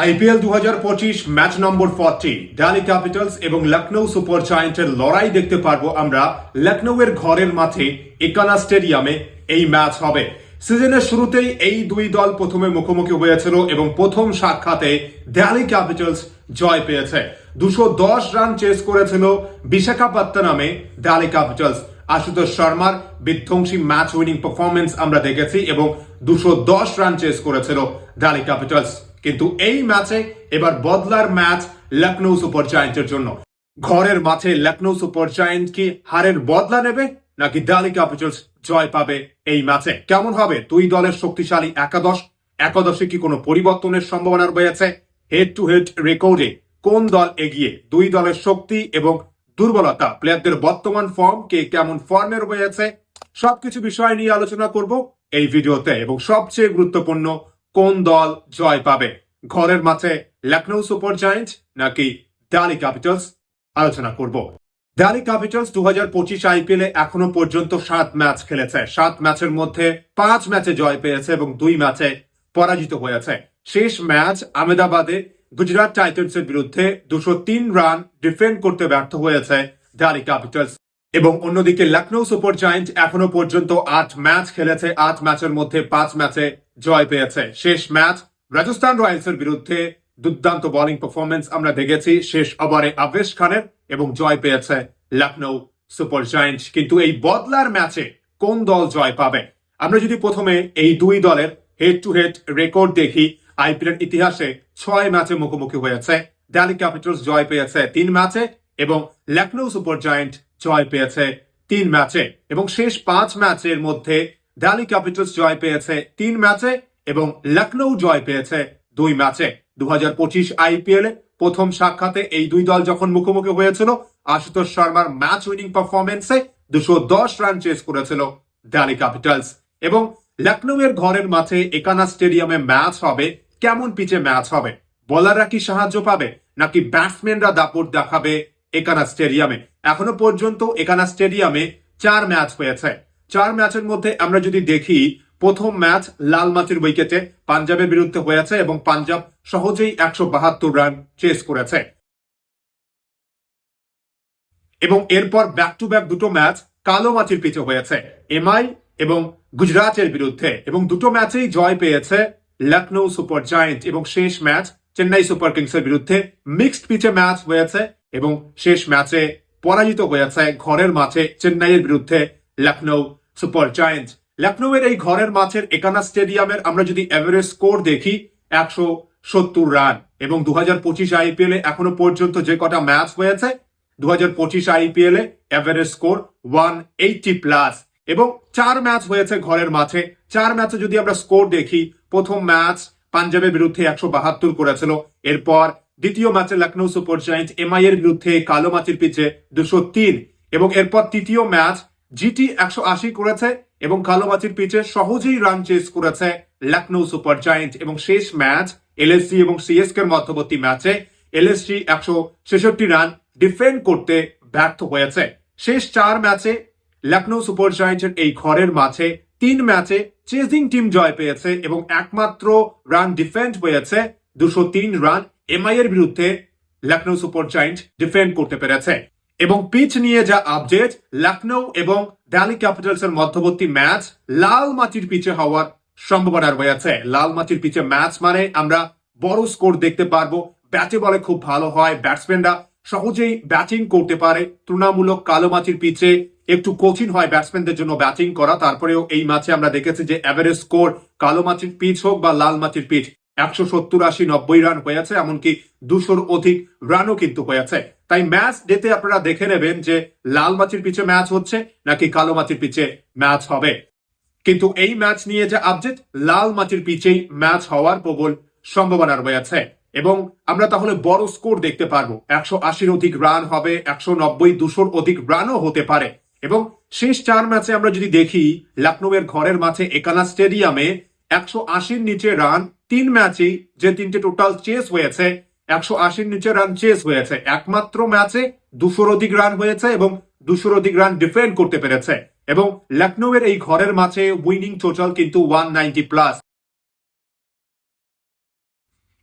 IPL দু হাজার পঁচিশ match number forty Delhi Capitals এবং লখনৌ সুপার জায়ান্টের লড়াই দেখতে পারব আমরা লখনৌয়ের ঘরের মাঠে একানা স্টেডিয়ামে এই ম্যাচ হবে। সিজনের শুরুতেই এই দুই দল প্রথমে মুখোমুখি হয়েছিল এবং প্রথম সাক্ষাতে দিল্লি ক্যাপিটালস জয় পেয়েছে। দুশো দশ রান চেস করেছিল বিশাখাপত্তনমে দিল্লি ক্যাপিটালস আশুতোষ শর্মার বিধ্বংসী ম্যাচ উইনিং পারফরমেন্স আমরা দেখেছি এবং দুশো দশ রান চেস করেছিল দিল্লি ক্যাপিটালস কিন্তু এই ম্যাচে এবার বদলার ম্যাচ লখনৌ সুপার জায়ান্টের জন্য। ঘরের মাঠে লখনৌ সুপার জায়ান্ট কি হারের বদলা নেবে, নাকি দিল্লি ক্যাপিটালস জয় পাবে এই ম্যাচে কেমন হবে? দুই দলের শক্তিশালী একাদশ। একাদশে কি কোনো পরিবর্তনের সম্ভাবনা রয়েছে? হেড টু হেড রেকর্ডে কোন দল এগিয়ে? দুই দলের শক্তি এবং দুর্বলতা। প্লেয়ারদের বর্তমান ফর্ম কে কেমন ফর্মে রয়েছে? সবকিছু বিষয় নিয়ে আলোচনা করব এই ভিডিওতে। এবং সবচেয়ে গুরুত্বপূর্ণ কোন দল জয় পাবে? ঘরের মাঠে লখনৌ সুপার জায়েন্ট নাকি দিল্লি ক্যাপিটালস? আলোচনা করব। দিল্লি ক্যাপিটালস দু হাজার পঁচিশ আইপিএল এখনও পর্যন্ত সাত ম্যাচ খেলেছে। সাত ম্যাচের মধ্যে পাঁচ ম্যাচে জয় পেয়েছে এবং দুই ম্যাচে পরাজিত হয়েছে। শেষ ম্যাচ আহমেদাবাদে গুজরাট টাইটান্সের বিরুদ্ধে দুশো তিন রান ডিফেন্ড করতে ব্যর্থ হয়েছে দিল্লি ক্যাপিটালস। এবং অন্যদিকে লখনৌ সুপার জায়েন্ট এখনও পর্যন্ত আট ম্যাচ খেলেছে, আট ম্যাচের মধ্যে পাঁচ ম্যাচে জয় পেয়েছে। শেষ ম্যাচ রাজস্থান রয়্যালসের বিরুদ্ধে দুর্দান্ত বোলিং পারফরমেন্স আমরা দেখেছি। শেষ ওভারে আবেশ খানের এবং জয় পেয়েছে লখনৌ সুপার জায়েন্ট। কিন্তু এই বদলার ম্যাচে কোন দল জয় পাবে? আমরা যদি প্রথমে এই দুই দলের হেড টু হেড রেকর্ড দেখি আইপিএল ইতিহাসে ছয় ম্যাচে মুখোমুখি হয়েছে। দিল্লি ক্যাপিটালস জয় পেয়েছে তিন ম্যাচে এবং লখনৌ সুপার জায়েন্ট জয় পেয়েছে তিন ম্যাচে এবং শেষ পাঁচ ম্যাচের মধ্যে দিল্লি ক্যাপিটালস জয় পেয়েছে তিন ম্যাচে এবং লখনৌ জয় পেয়েছে দুই ম্যাচে। দু হাজার পঁচিশ আইপিএল এ প্রথম সাক্ষাতে এই দুই দল যখন মুখোমুখি হয়েছিল, আশুতোষ শর্মার ম্যাচ উইনিং পারফরমেন্সে দুশো দশ রান চেস করেছিল দিল্লি ক্যাপিটালস এবং লখনৌয়ের ঘরের মাঠে একানা স্টেডিয়ামে ম্যাচ হবে। কেমন পিচে ম্যাচ হবে? বোলাররা কি সাহায্য পাবে? নাকি ব্যাটসম্যানরা দাপট দেখাবে একানা স্টেডিয়ামে এখনও পর্যন্ত একানা স্টেডিয়ামে চার ম্যাচ হয়েছে। চার ম্যাচের মধ্যে আমরা যদি দেখি, প্রথম ম্যাচ লাল মাটির উইকেটে পাঞ্জাবের বিরুদ্ধে হয়েছে এবং পাঞ্জাব সহজেই একশো বাহাত্তর রান চেস করেছে। এবং এরপর ব্যাক টু ব্যাক দুটো ম্যাচ কালো মাটির পিচে হয়েছে, এমআই এবং গুজরাটের বিরুদ্ধে। এবং দুটো ম্যাচেই জয় পেয়েছে লখনৌ সুপার জায়েন্ট এবং শেষ ম্যাচ চেন্নাই সুপার কিংসের বিরুদ্ধে। মিক্সড পিচে ম্যাচ হয়েছে এবং শেষ ম্যাচে পরাজিত হয়েছে ঘরের মাঠে চেন্নাইয়ের বিরুদ্ধে লখনৌ সুপার জায়েন্ট লখনৌয়ের এই ঘরের মাঠের একানা স্টেডিয়ামের আমরা যদি এভারেজ স্কোর দেখি, একশো সত্তর রান। এবং দু হাজার পঁচিশ আইপিএল এ এখনও পর্যন্ত যে কটা ম্যাচ হয়েছে দু হাজার পঁচিশ আইপিএল এ average score one eighty plus. এবং চার ম্যাচ হয়েছে ঘরের মাঠে চার ম্যাচে যদি আমরা স্কোর দেখি, প্রথম ম্যাচ পাঞ্জাবের বিরুদ্ধে একশো বাহাত্তর করেছিল। এরপর দ্বিতীয় ম্যাচে লখনৌ সুপার জায়েন্ট এমআই এর বিরুদ্ধে কালো মাটির পিচে দুশো তিন এবং এরপর তৃতীয় ম্যাচ জিটি একশো আশি করেছে এবং কালো মাটির পিচে সহজেই রান চেস করেছে লখনৌ সুপার জায়েন্ট এবং শেষ ম্যাচ এলএসজি এবং সিএসকে মধ্যবর্তী ম্যাচে এলএসজি একশো ছেষট্টি রান ডিফেন্ড করতে ব্যর্থ হয়েছে। শেষ চার ম্যাচে লখনৌ সুপার জায়েন্টের এই ঘরের মাঠে তিন ম্যাচে চেজিং টিম জয় পেয়েছে এবং একমাত্র রান ডিফেন্ড হয়েছে দুশো তিন রান এমআই এর বিরুদ্ধে লখনৌ সুপার জায়েন্ট ডিফেন্ড করতে পেরেছে। এবং পিচ নিয়ে যা আপডেট লখনৌ এবং দিল্লি ক্যাপিটালস এর মধ্যবর্তী ম্যাচ লাল মাটির পিচে হওয়ার সম্ভাবনা রয়েছে। লাল মাটির পিচে ম্যাচ মানে আমরা বড় স্কোর দেখতে পারব। ব্যাটে বলে খুব ভালো হয়। ব্যাটসম্যানরা সহজেই ব্যাটিং করতে পারে। তুলনামূলক কালো মাটির পিচে একটু কঠিন হয় ব্যাটসম্যানদের জন্য ব্যাটিং করা। তারপরেও এই ম্যাচে আমরা দেখেছি যে অ্যাভারেজ স্কোর কালো মাটির পিচ হোক বা লাল মাটির পিচ একশো সত্তর আশি নব্বই রান হয়েছে, এমনকি দুশোর অধিক রানও কিন্তু হয়েছে। তাই ম্যাচ ডেতে আপনারা দেখে নেবেন যে লাল মাছির পিচে ম্যাচ হচ্ছে নাকি কালো মাটির পিচে ম্যাচ হবে। কিন্তু এই ম্যাচ নিয়ে যে আপডেট লাল মাটির পিচেই ম্যাচ হওয়ার প্রবল সম্ভাবনা রয়েছে। এবং আমরা তাহলে বড় স্কোর দেখতে পারব। একশো আশির অধিক রান হবে, একশো নব্বই, দুশোর অধিক রানও হতে পারে। এবং শেষ চার ম্যাচে আমরা যদি দেখি লখনৌয়ের ঘরের মাঠে একানা স্টেডিয়ামে একশো আশির নিচে রান তিন ম্যাচেই যে তিনটে টোটাল চেস হয়েছে, একশো আশির নিচে রান চেস হয়েছে। একমাত্র ম্যাচে দুশোর অধিক রান হয়েছে এবং দুশোর অধিক রান ডিফেন্ড করতে পেরেছে। এবং লখনৌয়ের এই ঘরের মাঝে উইনিং টোটাল কিন্তু ওয়ান নাইনটি প্লাস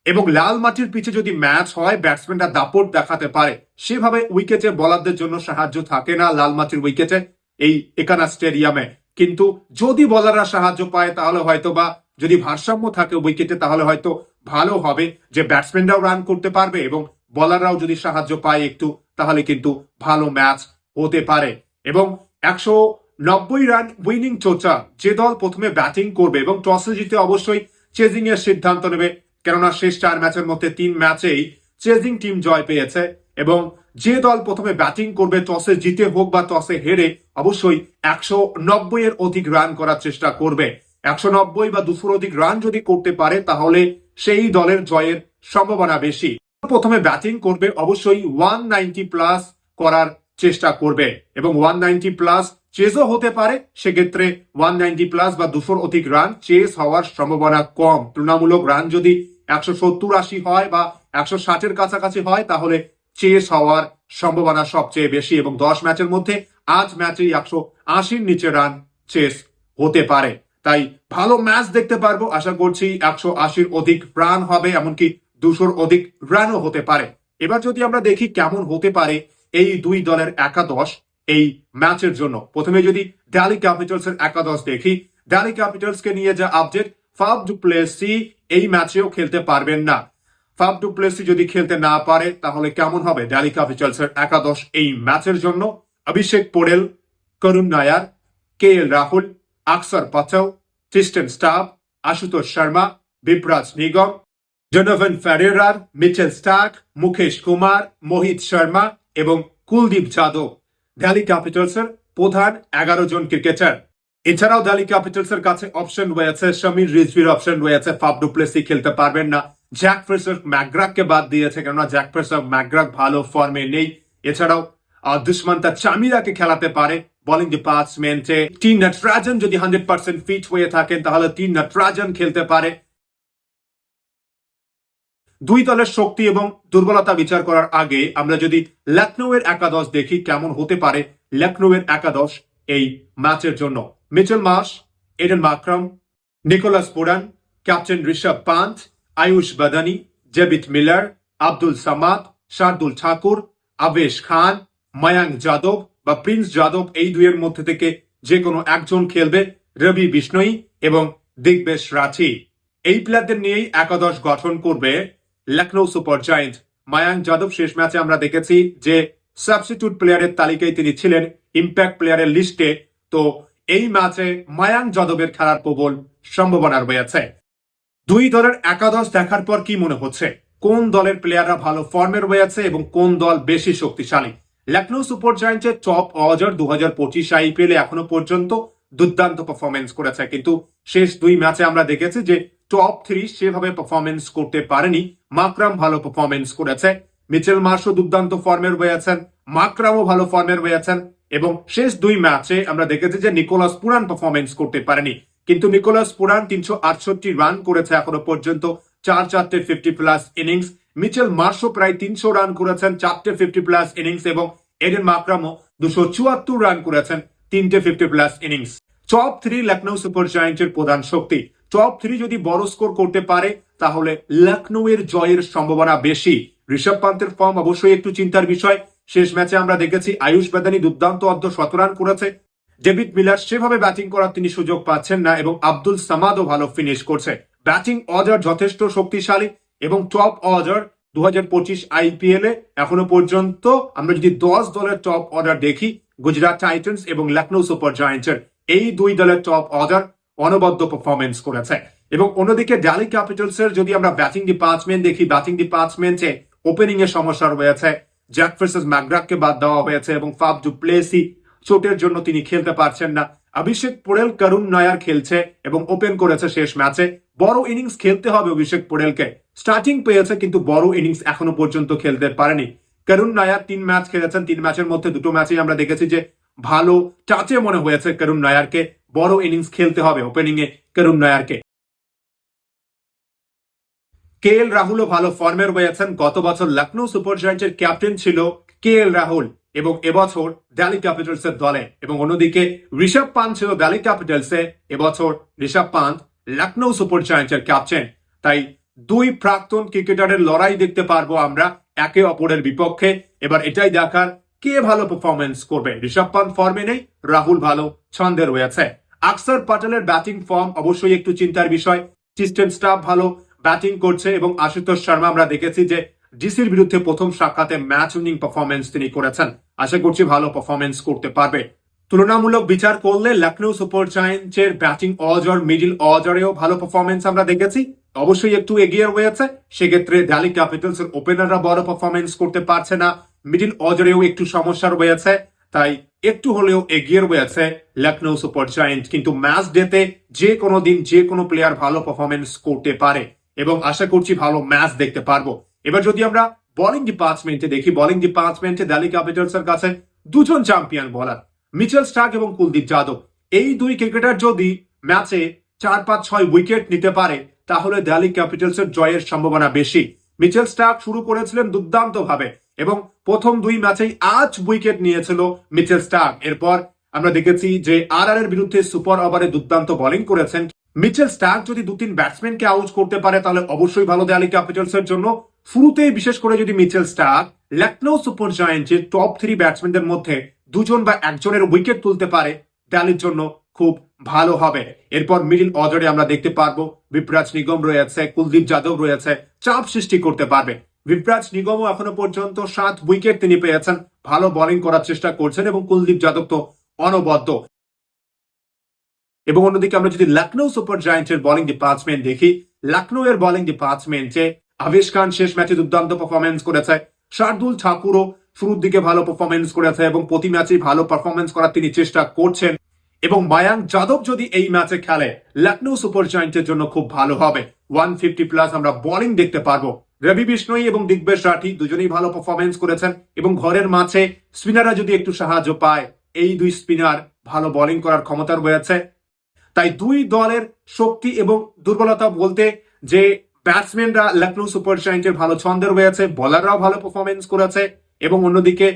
এবং লাল মাটির পিছে যদি ম্যাচ হয় ব্যাটসম্যানরা দাপট দেখাতে পারে। সেভাবে উইকেটে বলারদের জন্য সাহায্য থাকে না লাল মাটির উইকেটে এই একানা স্টেডিয়ামে কিন্তু যদি বলাররা সাহায্য পায়, তাহলে হয়তো বা যদি ভারসাম্য থাকে উইকেটে তাহলে হয়তো ভালো হবে যে ব্যাটসম্যানরাও রান করতে পারবে এবং বলাররাও যদি সাহায্য পায় একটু, তাহলে কিন্তু ভালো ম্যাচ হতে পারে। এবং একশো নব্বই রান উইনিং চোচা যে দল প্রথমে ব্যাটিং করবে এবং টসে জিতে অবশ্যই চেজিং এর সিদ্ধান্ত নেবে। কেননা শেষ চার ম্যাচের মধ্যে তিন ম্যাচেই চেজিং টিম জয় পেয়েছে এবং যে দল প্রথমে ব্যাটিং করবে, টসে জিতে হোক বা টসে হেরে, অবশ্যই একশো নব্বই এর অধিক রান করার চেষ্টা করবে। একশো নব্বই বা দুশোর অধিক রান যদি করতে পারে, তাহলে সেই দলের জয়ের সম্ভাবনা বেশি। প্রথমে ব্যাটিং করবে, অবশ্যই ওয়ান নাইনটি প্লাস করার চেষ্টা করবে। এবং ওয়ান নাইনটি প্লাস চেজও হতে পারে, সেক্ষেত্রে ওয়ান নাইনটি প্লাস বা দুশোর অধিক রান চেস হওয়ার সম্ভাবনা কম। তুলনামূলক রান যদি একশো সত্তর আশি হয় বা একশো ষাটের কাছাকাছি হয়, তাহলে চেস হওয়ার সম্ভাবনা সবচেয়ে বেশি এবং দশ ম্যাচের মধ্যে আজ ম্যাচেই একশো আশির নিচে রান চেস হতে পারে। তাই ভালো ম্যাচ দেখতে পারব, আশা করছি একশো আশির অধিক রান হবে, এমনকি দুশোর অধিক রানও হতে পারে। এবার যদি আমরা দেখি কেমন হতে পারে এই দুই দলের একাদশ এই ম্যাচের জন্য। প্রথমে যদি ড্যালি ক্যাপিটালস এর একাদশ দেখি ড্যালি ক্যাপিটালস কে নিয়ে যা আপডেট ফাফ ডুপ্লেসি এই ম্যাচেও খেলতে পারবেন না। ফাফ ডুপ্লেসি যদি খেলতে না পারে, তাহলে কেমন হবে? ড্যালি এর একাদশ এই ম্যাচের জন্য। Abhishek Porel, Karun Nair K L Rahul, Axar পাচাও Tristan Stubbs Ashutosh Sharma Vipraj Nigam Donovan Ferreira, Mitchell Starc Mukesh Kumar, Mohit Sharma এবং কুলদীপ যাদব। দিল্লি ক্যাপিটালসের প্রধান এগারো জন ক্রিকেটার। এছাড়াও দিল্লি ক্যাপিটালসের কাছে অপশন রয়েছে, সমীর রিজভির অপশন রয়েছে। ফাফ ডুপ্লেসি খেলতে পারবেন না। জ্যাক ফ্রেসার ম্যাকগ্রাককে বাদ দিয়েছে, কেননা জ্যাক ফ্রেসার ম্যাকগ্রাক ভালো ফর্মে নেই। এছাড়াও দুষ্মন্তা চামিরাকে খেলাতে পারে। বোলিং ডিপার্টমেন্টে টিম নটরাজন যদি হান্ড্রেড পার্সেন্ট ফিট হয়ে থাকেন, তাহলে টিম নটরাজন খেলতে পারে। দুই দলের শক্তি এবং দুর্বলতা বিচার করার আগে আমরা যদি লখনৌ এর একাদশ দেখি, কেমন হতে পারে লখনৌ এর একাদশ এই ম্যাচের জন্য। Mitchell Marsh Aiden Markram Nicholas Pooran captain Rishabh Pant Ayush Badoni জেবিট Miller Abdul Samad Shardul Thakur Avesh Khan Mayank Yadav বা প্রিন্স যাদব এই দুইয়ের মধ্যে থেকে যে কোনো একজন খেলবে রবি বিষ্ণই এবং দিগ্বেশ রাঠি এই প্লেয়ারদের নিয়েই একাদশ গঠন করবে লখনৌ সুপার জায়েন্ট মায়াঙ্ক যাদব শেষ ম্যাচে আমরা দেখেছি যে সাবস্টিটিউট প্লেয়ারের তালিকায় তিনি ছিলেন ইম্প্যাক্ট প্লেয়ারের লিস্টে তো এই ম্যাচে মায়াঙ্ক যাদবের খেলার প্রবল সম্ভাবনা রয়েছে। দুই দলের একাদশ দেখার পর কি মনে হচ্ছে? কোন দলের প্লেয়াররা ভালো ফর্মে রয়েছে এবং কোন দল বেশি শক্তিশালী? লখনৌ সুপার জায়েন্টের টপ অজার দু হাজার পঁচিশ আইপিএল এখনও পর্যন্ত দুর্দান্ত পারফরমেন্স করেছে। কিন্তু শেষ দুই ম্যাচে আমরা দেখেছি যে টপ থ্রি সেভাবে পারফরমেন্স করতে পারেনি। মাকরাম ভালো পারফরমেন্স করেছে। মিচেল মার্শও দুর্দান্ত ফর্মে রয়েছেন মাকরামও ভালো ফর্মে রয়েছেন এবং শেষ দুই ম্যাচে আমরা দেখেছি যে নিকোলাস পুরান পারফরমেন্স করতে পারেনি। কিন্তু নিকোলাস পুরান তিনশো আটষট্টি রান করেছে এখনও পর্যন্ত। চার চারটে fifty plus innings Mitchell Marsh প্রায় তিনশো রান করেছেন, চারটে ফিফটি প্লাস ইনিংস এবং এডেন মাকরামও দুশো চুয়াত্তর রান করেছেন, তিনটে fifty plus innings top three Lucknow Super জায়েন্টের প্রধান শক্তি। টপ থ্রি যদি বড় স্কোর করতে পারে, তাহলে লখনৌ এর জয়ের সম্ভাবনা বেশি। ঋষভ পান্তের ফর্ম অবশ্যই একটু চিন্তার বিষয়। শেষ ম্যাচে আমরা দেখেছি, আয়ুষ বেদানি দুর্দান্ত অর্ধ শত রান করেছে। ডেভিড মিলার সেভাবে ব্যাটিং করার তিনি সুযোগ পাচ্ছেন না এবং আব্দুল সামাদও ভালো ফিনিশ করছে। ব্যাটিং অর্ডার যথেষ্ট শক্তিশালী এবং টপ অর্ডার দু হাজার পঁচিশ আইপিএল এ এখনও পর্যন্ত আমরা যদি দশ দলের টপ অর্ডার দেখি, গুজরাট টাইটান্স এবং লখনৌ সুপার জায়েন্টের এই দুই দলের টপ অর্ডার অনবদ্য পারফরমেন্স করেছে। এবং অন্যদিকে ড্যালি ক্যাপিটালস এর যদি আমরা ব্যাটিং ডিপার্টমেন্ট দেখি ব্যাটিং ডিপার্টমেন্টে ওপেনিং এর সমস্যা রয়েছে। জ্যাক ভার্সেস ম্যাকগ্রাককে বাদ দেওয়া হয়েছে এবং ফাফ ডু প্লেসি চোটের জন্য তিনি খেলতে পারছেন না। অভিষেক পোড়েল করুণ নায়ার খেলছে এবং ওপেন করেছে শেষ ম্যাচে। বড় ইনিংস খেলতে হবে অভিষেক পোড়েলকে। স্টার্টিং পেয়েছে কিন্তু বড় ইনিংস এখনও পর্যন্ত খেলতে পারেনি। করুণ নায়ার তিন ম্যাচ খেলেছেন। তিন ম্যাচের মধ্যে দুটো ম্যাচেই আমরা দেখেছি যে ভালো টাচে মনে হয়েছে করুণ নায়ারকে। বড় ইনিংস খেলতে হবে ওপেনিং এ করুণ নায়ারকে। কে এল রাহুলও ভালো ফর্মে রয়েছেন। গত বছর লখনৌ সুপার জায়ান্টের ক্যাপ্টেন ছিল কে এল রাহুল। এবং এবছর দিল্লি ক্যাপিটালস এর দলে। এবং অন্যদিকে ঋষভ পান্ত ছিল দিল্লি ক্যাপিটালস এবছর ঋষভ পান্ত লখনৌ সুপার জায়ান্টের ক্যাপ্টেন তাই দুই প্রাক্তন ক্রিকেটারের লড়াই দেখতে পারব আমরা একে অপরের বিপক্ষে। এবার এটাই দেখার কে ভালো পারফরমেন্স করবে। ঋষভ পান্ত ফর্মে নেই, রাহুল ভালো ছন্দে রয়েছে। আকসার প্যাটেলের ব্যাটিং ফর্ম অবশ্যই একটু চিন্তার বিষয়। সিস্টেম স্টাফ ভালো ব্যাটিং করছে এবং আশুতোষ শর্মা আমরা দেখেছি যে ডিসির বিরুদ্ধে প্রথম সাক্ষাতে ম্যাচ উইনিং পারফরমেন্স তিনি করেছেন। আশা করছি ভালো পারফরমেন্স করতে পারবে। তুলনামূলক বিচার করলে লখনৌ সুপার জায়ান্টসের ব্যাটিং অজর, মিডিল অজরেও ভালো পারফরমেন্স আমরা দেখেছি। অবশ্যই একটু এগিয়ে রয়েছে। সেক্ষেত্রে দিল্লি ক্যাপিটালস এর ওপেনাররা বড় পারফরমেন্স করতে পারছে না। মিডিল অজরেও একটু সমস্যা রয়েছে। তাই একটু হলেও এগিয়ে রয়েছে লখনৌ সুপার জায়ান্ট কিন্তু ম্যাচ ডেতে যে কোনো দিন যে কোনো প্লেয়ার ভালো পারফরমেন্স করতে পারে। এবং আশা করছি ভালো ম্যাচ দেখতে পারব। এবার যদি আমরা বোলিং ডিপার্টমেন্টে দেখি বোলিং ডিপার্টমেন্টে দিল্লি ক্যাপিটালস এর কাছে দুজন চ্যাম্পিয়ন বলার মিচেল স্টার্ক এবং কুলদীপ যাদব এই দুই ক্রিকেটার যদি ম্যাচে চার, পাঁচ, ছয় উইকেট নিতে পারে, তাহলে দিল্লি ক্যাপিটালস এর জয়ের সম্ভাবনা বেশি। মিচেল স্টার্ক শুরু করেছিলেন দুর্দান্ত ভাবে এবং প্রথম দুই ম্যাচেই আজ উইকেট নিয়েছিল মিচেল স্টার্ক এরপর আমরা দেখেছি যে আর আর এর বিরুদ্ধে সুপার ওভারে দুর্দান্ত বোলিং করেছেন। মিচেল স্টার্ক যদি দু তিন ব্যাটসম্যানকে আউট করতে পারে, তাহলে অবশ্যই ভালো দেয়ালি ক্যাপিটালস এর জন্য। শুরুতেই বিশেষ করে যদি মিচেল স্টার্ক লখনৌ সুপার জায়ান্টের টপ থ্রি ব্যাটসম্যানদের মধ্যে দুজন বা একজনের উইকেট তুলতে পারে দিল্লির জন্য খুব ভালো হবে। এরপর মিডিল অর্ডারে আমরা দেখতে পারব বিপ্রাজ নিগম রয়েছে, কুলদীপ যাদব রয়েছে, চাপ সৃষ্টি করতে পারবে। বিপ্রাজ নিগমও এখনও পর্যন্ত সাত উইকেট তিনি পেয়েছেন, ভালো বোলিং করার চেষ্টা করছেন এবং কুলদীপ যাদব তো অনবদ্য। এবং অন্যদিকে আমরা যদি লখনৌ সুপার জায়ান্টের বোলিং ডিপার্টমেন্ট দেখি লখনৌ এর বোলিং ডিপার্টমেন্টে আবেশ খান শেষ ম্যাচে দুর্দান্ত পারফরমেন্স করেছে। শার্দুল ঠাকুরও শুরুর দিকে ভালো পারফরমেন্স করেছে এবং প্রতি ম্যাচেই ভালো পারফরমেন্স করার তিনি চেষ্টা করছেন। এবং মায়াঙ্ক যাদব যদি এই ম্যাচে খেলে লখনৌ সুপার জায়ান্টের জন্য খুব ভালো হবে। ওয়ান ফিফটি প্লাস আমরা বোলিং দেখতে পারব। রবি বিষ্ণই এবং দিগ্বেশ রাঠি দুজনেই ভালো পারফরমেন্স করেছেন এবং ঘরের মাঝে স্পিনাররা যদি একটু সাহায্য পায়, এই দুই স্পিনার ভালো বোলিং করার ক্ষমতা রয়েছে। তাই দুই দলের শক্তি এবং দুর্বলতা বলতে যে ব্যাটসম্যানরা লখনৌ সুপার জায়ান্টের ভালো ছন্দে রয়েছে, বোলাররাও ভালো পারফরমেন্স করেছে এবং অন্যদিকে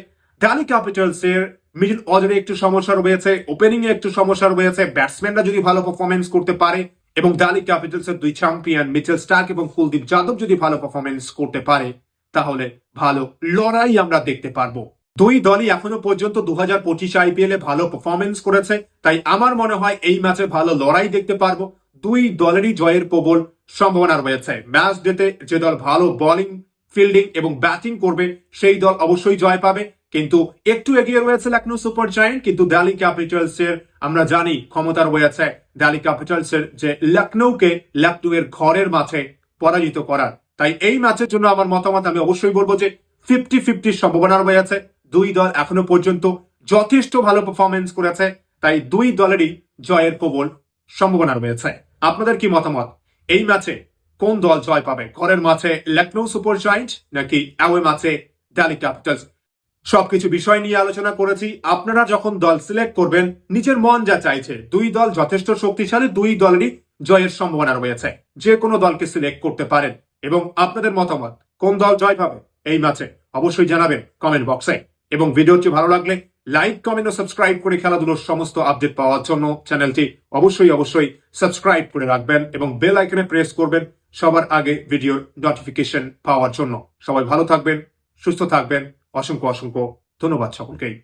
দিল্লি ক্যাপিটালস এর মিডল অর্ডারে একটু সমস্যা রয়েছে ওপেনিং এ একটু সমস্যা রয়েছে, ব্যাটসম্যানরা যদি ভালো পারফরমেন্স করতে পারে এবং দিল্লি ক্যাপিটালস এর দুই চ্যাম্পিয়ন মিচেল স্টার্ক এবং কুলদীপ যাদব যদি ভালো পারফরমেন্স করতে পারে, তাহলে ভালো লড়াই আমরা দেখতে পারব। দুই দলই এখনও পর্যন্ত দু হাজার পঁচিশ আইপিএল এ ভালো পারফরমেন্স করেছে, তাই আমার মনে হয় এই ম্যাচে ভালো লড়াই দেখতে পারব। দুই দলেরই জয়ের প্রবল সম্ভাবনা রয়েছে। ম্যাচ ডেতে যে দল ভালো বোলিং ফিল্ডিং এবং ব্যাটিং করবে, সেই দল অবশ্যই জয় পাবে। কিন্তু একটু এগিয়ে রয়েছে লখনৌ সুপার জায়েন্ট কিন্তু দিল্লি ক্যাপিটালস এর, আমরা জানি, ক্ষমতা রয়েছে। দিল্লি ক্যাপিটালস এর যে লখনৌকে লখনৌ এর ঘরের মাঠে পরাজিত করার। তাই এই ম্যাচের জন্য আমার মতামত, আমি অবশ্যই বলব যে ফিফটি ফিফটির সম্ভাবনা রয়েছে। দুই দল এখনও পর্যন্ত যথেষ্ট ভালো পারফরমেন্স করেছে। তাই দুই দলেরই জয়ের প্রবল সম্ভাবনা রয়েছে। আপনাদের কি মতামত? এই ম্যাচে কোন দল জয় পাবে? ঘরের মাঠে লখনৌ সুপার জায়েন্ট নাকি অ্যাওয়ে ম্যাচে দিল্লি ক্যাপিটালস? সবকিছু বিষয় নিয়ে আলোচনা করেছি। আপনারা যখন দল সিলেক্ট করবেন, নিজের মন যা চাইছে, দুই দল যথেষ্ট শক্তিশালী, দুই দলেরই জয়ের সম্ভাবনা রয়েছে। যে কোনো দলকে সিলেক্ট করতে পারেন। এবং আপনাদের মতামত, কোন দল জয় পাবে এই ম্যাচে? অবশ্যই জানাবেন কমেন্ট বক্সে। এবং ভিডিওটি ভালো লাগলে লাইক কমেন্ট ও সাবস্ক্রাইব করে খেলাধুলোর সমস্ত আপডেট পাওয়ার জন্য চ্যানেলটি অবশ্যই অবশ্যই সাবস্ক্রাইব করে রাখবেন এবং বেল আইকনে প্রেস করবেন সবার আগে ভিডিওর নোটিফিকেশন পাওয়ার জন্য। সবাই ভালো থাকবেন, সুস্থ থাকবেন। অসংখ্য অসংখ্য ধন্যবাদ সকলকেই।